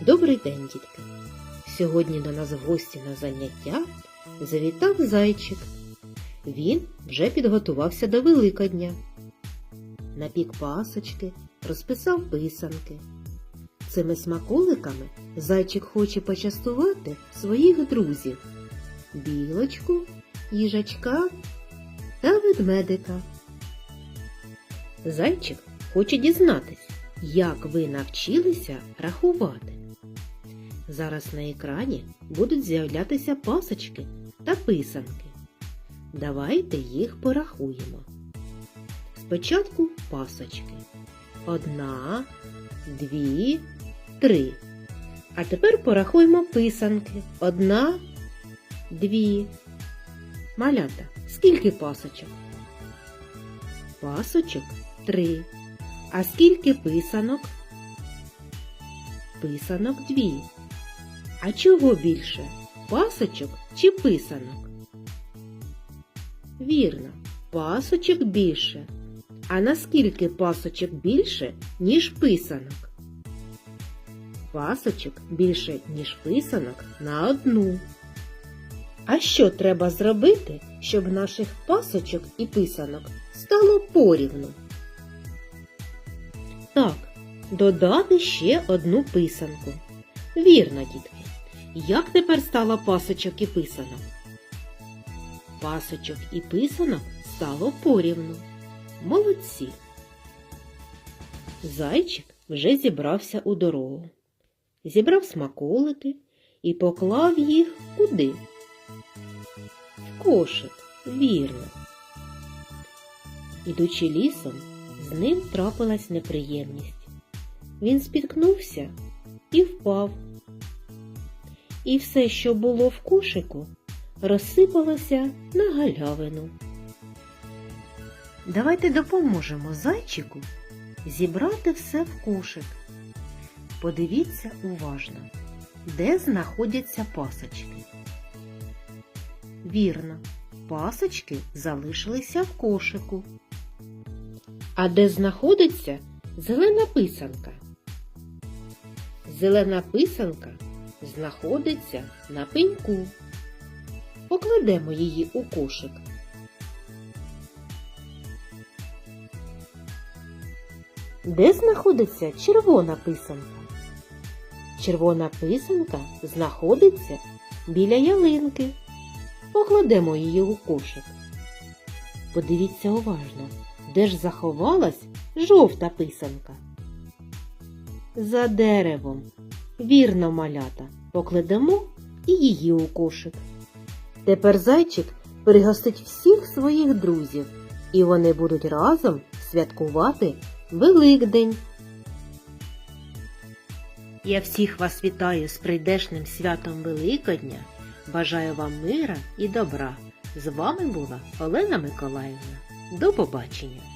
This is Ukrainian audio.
Добрий день, дітки! Сьогодні до нас в гості на заняття завітав зайчик. Він вже підготувався до Великодня. Напік пасочки, розписав писанки. Цими смаколиками зайчик хоче почастувати своїх друзів білочку, їжачка та ведмедика. Зайчик хоче дізнатись, як ви навчилися рахувати. Зараз на екрані будуть з'являтися пасочки та писанки. Давайте їх порахуємо. Спочатку пасочки. Одна, дві, три. А тепер порахуємо писанки. Одна, дві. Малята, скільки пасочок? Пасочок три. А скільки писанок? Писанок дві. А чого більше? Пасочок чи писанок? Вірно, пасочок більше. А наскільки пасочок більше, ніж писанок? Пасочок більше, ніж писанок на одну. А що треба зробити, щоб наших пасочок і писанок стало порівну? Так, додати ще одну писанку. Вірно, дітки. Як тепер стало пасочок і писанок? Пасочок і писанок стало порівну. Молодці. Зайчик вже зібрався у дорогу. Зібрав смаколики і поклав їх куди? В кошик, вірно. Ідучи лісом, з ним трапилась неприємність. Він спіткнувся і впав. І все, що було в кошику, розсипалося на галявину. Давайте допоможемо зайчику зібрати все в кошик. Подивіться уважно, де знаходяться пасочки. Вірно, пасочки залишилися в кошику. А де знаходиться зелена писанка? Зелена писанка знаходиться на пеньку. Покладемо її у кошик. Де знаходиться червона писанка? Червона писанка знаходиться біля ялинки. Покладемо її у кошик. Подивіться уважно, де ж заховалась жовта писанка. За деревом. Вірно, малята, покладемо і її у кошик. Тепер зайчик пригостить всіх своїх друзів, і вони будуть разом святкувати Великдень. Я всіх вас вітаю з прийдешним святом Великодня. Бажаю вам мира і добра. З вами була Олена Миколаївна. До побачення!